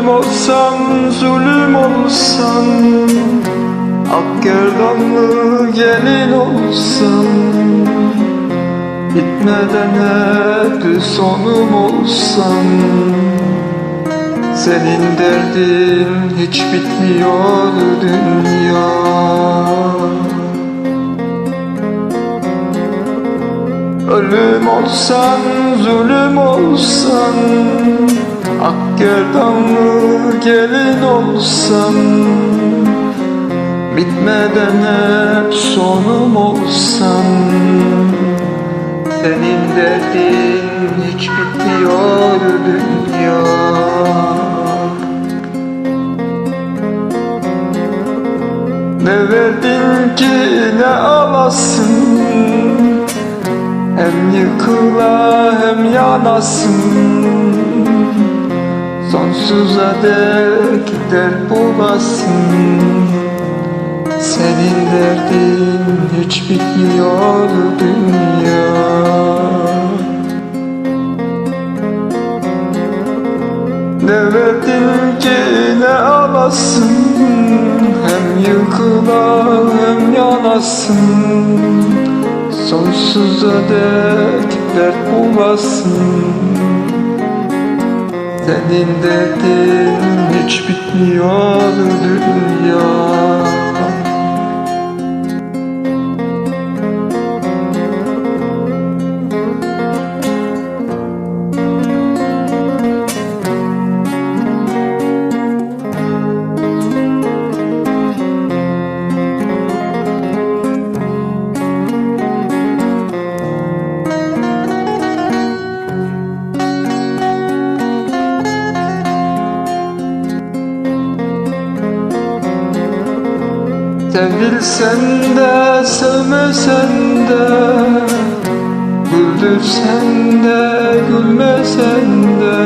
Ölüm olsam, zulüm olsam Ak gerdanlı gelin olsam? Bitmeden hep sonum olsam Senin derdin hiç bitmiyor dünya. Ölüm olsan, zulüm olsan Ak gerdanlı gelin olsan Bitmeden hep sonum olsan Senin derdin hiç bitmiyor dünya. Ne verdin ki ne alasın Hem yıkıla hem yanasın Sonsuza dek dert bulasın Senin derdin hiç bitmiyor dünya. Ne verdin ki ne alasın? Hem yıkıla hem yanasın. Sonsuza dek dert bulasın Senin derdin hiç bitmiyor dünya Sevilsen de sevmesen de Güldürsen de gülmesen de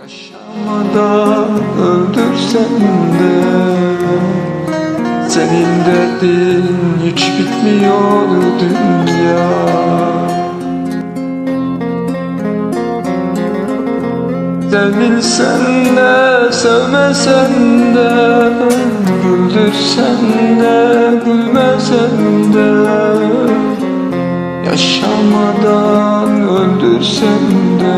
Yaşamadan öldürsen de. Senin derdin hiç bitmiyor dünya. Sevilsen de sevmesen de Güldürsen de gülmesen de Yaşamadan öldürsen de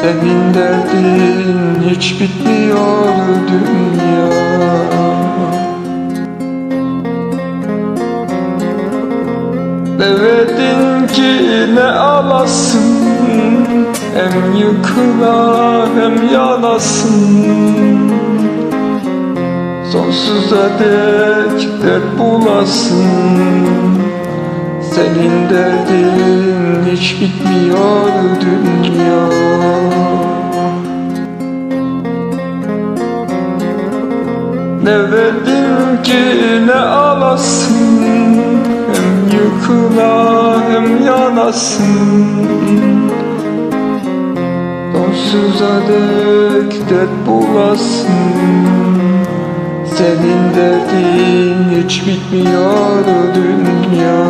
Senin derdin hiç bitmiyor dünya. Ne verdin ki ne alasın? Hem yıkıla hem yanasın Sonsuza dek dert bulasın. Senin derdin hiç bitmiyor dünya. Ne verdin ki ne alasın? Hem yıkıla hem yanasın. Sonsuza dek dert bulasın Senin derdin hiç bitmiyor dünya